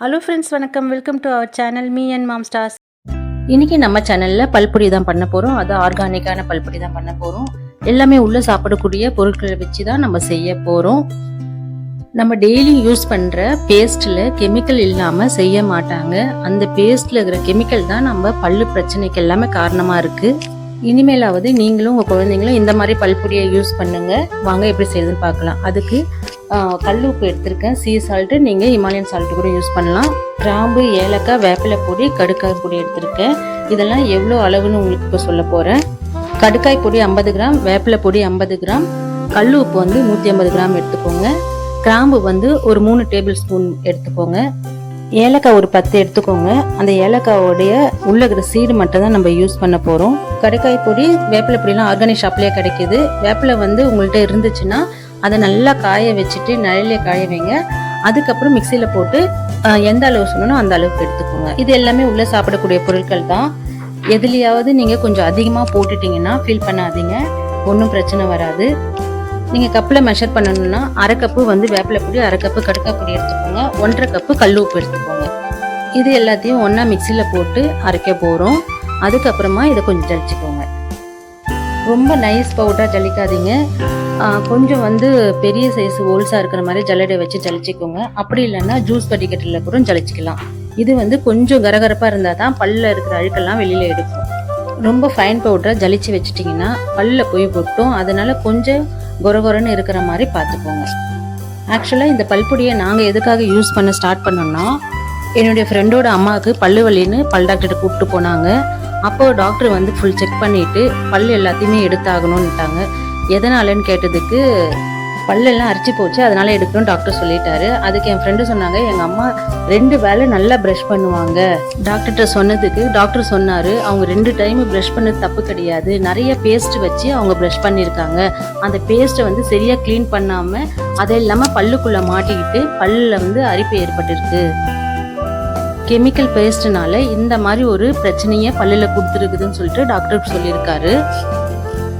Hello friends வணக்கம். Welcome to our channel me and mom stars இன்றைக்கி நம்ம சேனலில் பல்பொடி தான் பண்ண போகிறோம் அது ஆர்கானிக்கான பல்பொடி தான் பண்ண போகிறோம் எல்லாமே உள்ளே சாப்பிடக்கூடிய பொருட்களை வச்சு தான் நம்ம செய்ய போகிறோம் நம்ம டெய்லி யூஸ் பண்ணுற பேஸ்ட்டில் கெமிக்கல் இல்லாமல் செய்ய மாட்டாங்க. அந்த பேஸ்ட்டில் இருக்கிற கெமிக்கல் தான் நம்ம பல்லு பிரச்சனைக்கு எல்லாமே காரணமாக இருக்குது இனிமேலாவது நீங்களும் உங்கள் குழந்தைங்களும் இந்த மாதிரி பல்பொடியை யூஸ் பண்ணுங்கள் வாங்க எப்படி செய்யுதுன்னு பார்க்கலாம். அதுக்கு கல் உப்பு எடுத்திருக்கேன். சீ சால்ட்டு நீங்கள் இமாலயன் சால்ட்டு கூட யூஸ் பண்ணலாம். கிராம்பு ஏலக்காய் வேப்பிலை பொடி கடுக்காய் பொடி எடுத்திருக்கேன். இதெல்லாம் எவ்வளோ அளவுன்னு உங்களுக்கு இப்போ சொல்ல போகிறேன் கடுக்காய் பொடி ஐம்பது கிராம் வேப்பிலை பொடி ஐம்பது கிராம். கல் உப்பு வந்து நூற்றி ஐம்பது கிராம் எடுத்துக்கோங்க. கிராம்பு வந்து ஒரு மூணு டேபிள் ஸ்பூன் எடுத்துக்கோங்க. ஏலக்காய் ஒரு பத்து எடுத்துக்கோங்க. அந்த ஏலக்காவோடைய உள்ள இருக்கிற சீடு மட்டும் தான் நம்ம யூஸ் பண்ண போகிறோம் கடுக்காய் பொடி வேப்பிலை பொடிலாம் ஆர்கானிக் ஷாப்லேயே கிடைக்குது. வேப்பிலை வந்து உங்கள்கிட்ட இருந்துச்சுன்னா அதை நல்லா காய வச்சுட்டு நிழலே காய வைங்க. அதுக்கப்புறம் மிக்சியில் போட்டு எந்த அளவு சொல்லணும் அந்த அளவுக்கு எடுத்துக்கோங்க. இது எல்லாமே உள்ளே சாப்பிடக்கூடிய பொருட்கள் தான். எதுலையாவது நீங்கள் கொஞ்சம் அதிகமாக போட்டுட்டிங்கன்னா ஃபீல் பண்ணாதீங்க. ஒன்றும் பிரச்சனை வராது. நீங்கள் கப்பில் மெஷர் பண்ணணும்னா அரை கப்பு வந்து வேப்பிலை பொடி அரை கப்பு கடுக்கா பொடி எடுத்துக்கோங்க. ஒன்றரை கப்பு கல் உப்பு எடுத்துக்கோங்க. இது எல்லாத்தையும் ஒன்றா மிக்சியில் போட்டு அரைக்க போகிறோம் அதுக்கப்புறமா இதை கொஞ்சம் ஜலிச்சுக்கோங்க ரொம்ப நைஸ் பவுடராக ஜலிக்காதீங்க. கொஞ்சம் வந்து பெரிய சைஸ் ஓல்ஸாக இருக்கிற மாதிரி ஜல்லடை வச்சு ஜலிச்சிக்கோங்க. அப்படி இல்லைன்னா ஜூஸ் படிக்கட்டில் கூட ஜலிச்சிக்கலாம். இது வந்து கொஞ்சம் கரகரப்பாக இருந்தால் தான் பல்லில் இருக்கிற அழுக்கெல்லாம் வெளியில் எடுக்கும். ரொம்ப ஃபைன் பவுடரை ஜலிச்சு வச்சிட்டிங்கன்னா பல்ல போய் கொட்டும். அதனால் கொஞ்சம் கொரகொரன்னு இருக்கிற மாதிரி பார்த்துக்கோங்க. ஆக்சுவலாக இந்த பல்பொடியை நாங்கள் எதுக்காக யூஸ் பண்ண ஸ்டார்ட் பண்ணோம்னா என்னுடைய ஃப்ரெண்டோட அம்மாவுக்கு பல்லு வலின்னு பல் டாக்டர்கிட்ட கூப்பிட்டு போனாங்க. அப்போ டாக்டர் வந்து ஃபுல் செக் பண்ணிட்டு பல் எல்லாத்தையுமே எடுத்தாகணும்னுட்டாங்க. எதனாலன்னு கேட்டதுக்கு பல்லெல்லாம் அரிச்சு போச்சு அதனால எடுக்கணும்னு டாக்டர் சொல்லிட்டாரு. அதுக்கு என் ஃப்ரெண்டு சொன்னாங்க எங்க அம்மா ரெண்டு வேலை நல்லா ப்ரஷ் பண்ணுவாங்க. டாக்டர்கிட்ட சொன்னதுக்கு டாக்டர் சொன்னாரு அவங்க ரெண்டு டைம் ப்ரஷ் பண்ணது தப்பு கிடையாது. நிறைய பேஸ்ட் வச்சு அவங்க ப்ரஷ் பண்ணியிருக்காங்க அந்த பேஸ்ட்டை வந்து சரியா க்ளீன் பண்ணாம அது இல்லாமல் பல்லுக்குள்ள மாட்டிக்கிட்டு பல்லில் வந்து அரிப்பு ஏற்பட்டிருக்கு. கெமிக்கல் பேஸ்ட்னால இந்த மாதிரி ஒரு பிரச்சனையை பல்லில் கொடுத்துருக்குதுன்னு சொல்லிட்டு டாக்டர் சொல்லியிருக்காரு.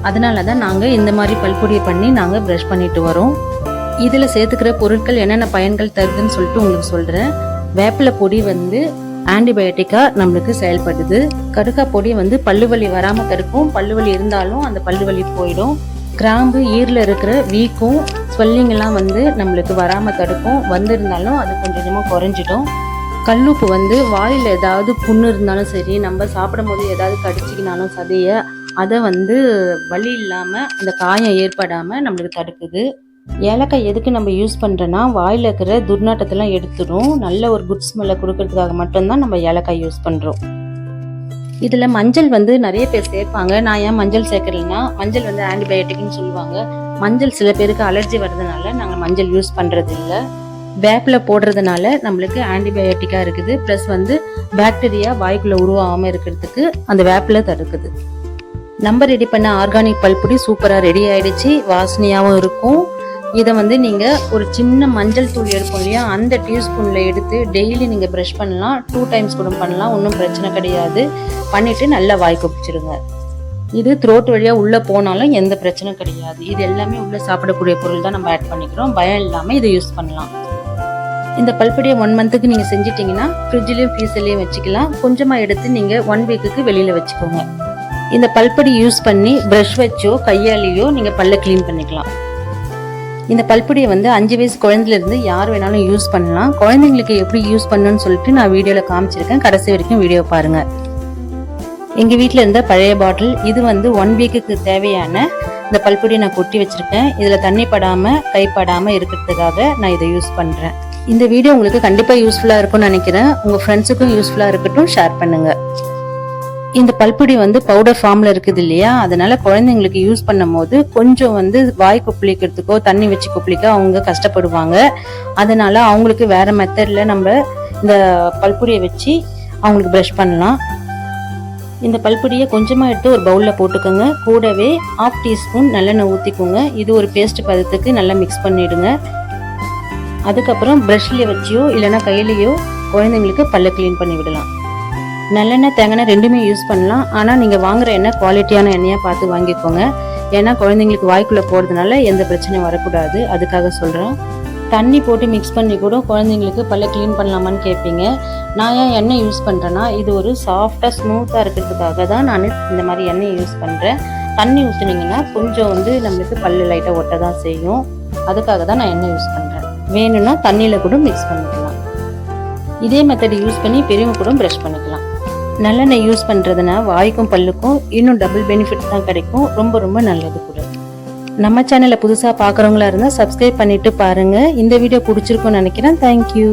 அதனால தான் நாங்கள் இந்த மாதிரி பல்பொடியை பண்ணி நாங்கள் ப்ரஷ் பண்ணிட்டு வரோம். இதில் சேர்த்துக்கிற பொருட்கள் என்னென்ன பயன்கள் தருதுன்னு சொல்லிட்டு உங்களுக்கு சொல்கிறேன் வேப்பிலை பொடி வந்து ஆன்டிபயோட்டிக்காக நம்மளுக்கு செயல்படுது. கடுக்கா பொடி வந்து பல்லுவலி வராமல் தடுக்கும். பல்லு வலி இருந்தாலும் அந்த பல்லுவலி போயிடும். கிராம்பு ஈரில் இருக்கிற வீக்கும் ஸ்வெல்லிங்கெல்லாம் வந்து நம்மளுக்கு வராமல் தடுக்கும். வந்திருந்தாலும் அது கொஞ்சம் கொஞ்சமாக குறைஞ்சிடும். கல்லுப்பு வந்து வாயில் ஏதாவது புண்ணு இருந்தாலும் சரி நம்ம சாப்பிடும் போது ஏதாவது கடிச்சிக்கினாலும் சதையை அதை வந்து வலி இல்லாமல் அந்த காயம் ஏற்படாமல் நம்மளுக்கு தடுக்குது. ஏலக்காய் எதுக்கு நம்ம யூஸ் பண்ணுறோன்னா வாயில் இருக்கிற துர்நாட்டத்தெல்லாம் எடுத்துடும். நல்ல ஒரு குட் ஸ்மெல்லை கொடுக்கறதுக்காக மட்டும்தான் நம்ம ஏலக்காய் யூஸ் பண்ணுறோம் இதில் மஞ்சள் வந்து நிறைய பேர் சேர்ப்பாங்க. நான் ஏன் மஞ்சள் சேர்க்கறேன்னா மஞ்சள் வந்து ஆன்டிபயோட்டிக்னு சொல்லுவாங்க. மஞ்சள் சில பேருக்கு அலர்ஜி வர்றதுனால நாங்கள் மஞ்சள் யூஸ் பண்ணுறது இல்லை வேப்பில் போடுறதுனால நம்மளுக்கு ஆன்டிபயோட்டிக்காக இருக்குது. ப்ளஸ் வந்து பாக்டீரியா வாய்க்குள்ளே உருவாகாமல் இருக்கிறதுக்கு அந்த வேப்பில் தடுக்குது. நம்ம ரெடி பண்ண ஆர்கானிக் பல்பொடி சூப்பராக ரெடி ஆகிடுச்சு வாசனையாகவும் இருக்கும். இதை வந்து நீங்கள் ஒரு சின்ன மஞ்சள் தூள் எடுப்போம் இல்லையா? அந்த டீஸ்பூனில் எடுத்து டெய்லி நீங்கள் ப்ரஷ் பண்ணலாம். டூ டைம்ஸ் கூட பண்ணலாம். ஒன்றும் பிரச்சனை கிடையாது. பண்ணிவிட்டு நல்லா வாய் குப்பிச்சிருங்க. இது த்ரோட் வழியாக உள்ளே போனாலும் எந்த பிரச்சனையும் கிடையாது. இது எல்லாமே உள்ளே சாப்பிடக்கூடிய பொருள் தான் நம்ம ஆட் பண்ணிக்கிறோம். பயம் இல்லாமல் இதை யூஸ் பண்ணலாம். இந்த பல்படியை ஒன் மந்த்துக்கு நீங்கள் செஞ்சிட்டிங்கன்னா ஃப்ரிட்ஜ்லேயும் ஃப்ரீசர்லேயும் வச்சுக்கலாம். கொஞ்சமாக எடுத்து நீங்கள் ஒன் வீக்குக்கு வெளியில் வச்சுக்கோங்க. இந்த பல்படி யூஸ் பண்ணி ப்ரஷ் வச்சோ கையாலேயோ நீங்கள் பல்லை க்ளீன் பண்ணிக்கலாம். இந்த பல்பொடியை வந்து அஞ்சு வயசு குழந்தையிலேருந்து யார் வேணாலும் யூஸ் பண்ணலாம். குழந்தைங்களுக்கு எப்படி யூஸ் பண்ணணும்னு சொல்லிட்டு நான் வீடியோவில் காமிச்சிருக்கேன். கடைசி வரைக்கும் வீடியோ பாருங்கள் எங்கள் வீட்டில் இருந்த பழைய பாட்டில் இது வந்து ஒன் வீக்குக்கு தேவையான இந்த பல்பொடியை நான் கொட்டி வச்சுருக்கேன். இதில் தண்ணி படாமல் கைப்படாமல் இருக்கிறதுக்காக நான் இதை யூஸ் பண்ணுறேன் இந்த வீடியோ உங்களுக்கு கண்டிப்பாக யூஸ்ஃபுல்லாக இருக்கும்னு நினைக்கிறேன். உங்கள் ஃப்ரெண்ட்ஸுக்கும் யூஸ்ஃபுல்லாக இருக்கட்டும் ஷேர் பண்ணுங்கள் இந்த பல்புடி வந்து பவுடர் ஃபார்மில் இருக்குது இல்லையா? அதனால குழந்தைங்களுக்கு யூஸ் பண்ணும் போது கொஞ்சம் வந்து வாய் கொப்பளிக்கிறதுக்கோ தண்ணி வச்சு கொப்பளிக்க அவங்க கஷ்டப்படுவாங்க. அதனால அவங்களுக்கு வேறு மெத்தடில் நம்ம இந்த பல்புடியை வச்சு அவங்களுக்கு ப்ரஷ் பண்ணலாம். இந்த பல்புடியை கொஞ்சமாக எடுத்து ஒரு பவுலில் போட்டுக்கோங்க. கூடவே ஆஃப் டீஸ்பூன் நல்லெண்ணெய் ஊற்றிக்கோங்க இது ஒரு பேஸ்ட் பதத்துக்கு நல்லா மிக்ஸ் பண்ணிவிடுங்க அதுக்கப்புறம் ப்ரஷ்லேயே வச்சியோ இல்லைன்னா கையிலையோ குழந்தைங்களுக்கு பல்ல க்ளீன் பண்ணி விடலாம். நல்லெண்ணெய் தேங்காய் ரெண்டுமே யூஸ் பண்ணலாம். ஆனால் நீங்கள் வாங்குற எண்ணெய் குவாலிட்டியான எண்ணெயாக பார்த்து வாங்கிக்கோங்க. ஏன்னா குழந்தைங்களுக்கு வாய்க்குள்ளே போகிறதுனால எந்த பிரச்சனையும் வரக்கூடாது. அதுக்காக சொல்கிறேன் தண்ணி போட்டு மிக்ஸ் பண்ணி கூட குழந்தைங்களுக்கு பல்ல க்ளீன் பண்ணலாமான்னு கேட்பீங்க நான் ஏன் எண்ணெய் யூஸ் பண்ணுறேன்னா இது ஒரு சாஃப்டாக ஸ்மூத்தாக இருக்கிறதுக்காக தான் நான் இந்த மாதிரி எண்ணெய் யூஸ் பண்ணுறேன் தண்ணி ஊற்றுனீங்கன்னா கொஞ்சம் வந்து நம்மளுக்கு பல்லு லைட்டாக ஒட்ட தான் செய்யும். அதுக்காக தான் நான் எண்ணெய் யூஸ் பண்ணுறேன் வேணும்னா தண்ணியில் கூட மிக்ஸ் பண்ணிக்கலாம். இதே மெத்தட் யூஸ் பண்ணி பெரியவங்க கூட ப்ரஷ் பண்ணிக்கலாம். நல்லெண்ணெய் யூஸ் பண்ணுறதுனா வாய்க்கும் பல்லுக்கும் இன்னும் டபுள் பெனிஃபிட் தான் கிடைக்கும். ரொம்ப ரொம்ப நல்லது கூட. நம்ம சேனலை புதுசாக பார்க்குறவங்களா இருந்தால் சப்ஸ்கிரைப் பண்ணிட்டு பாருங்கள் இந்த வீடியோ பிடிச்சிருக்கும்னு நினைக்கிறேன். தேங்க்யூ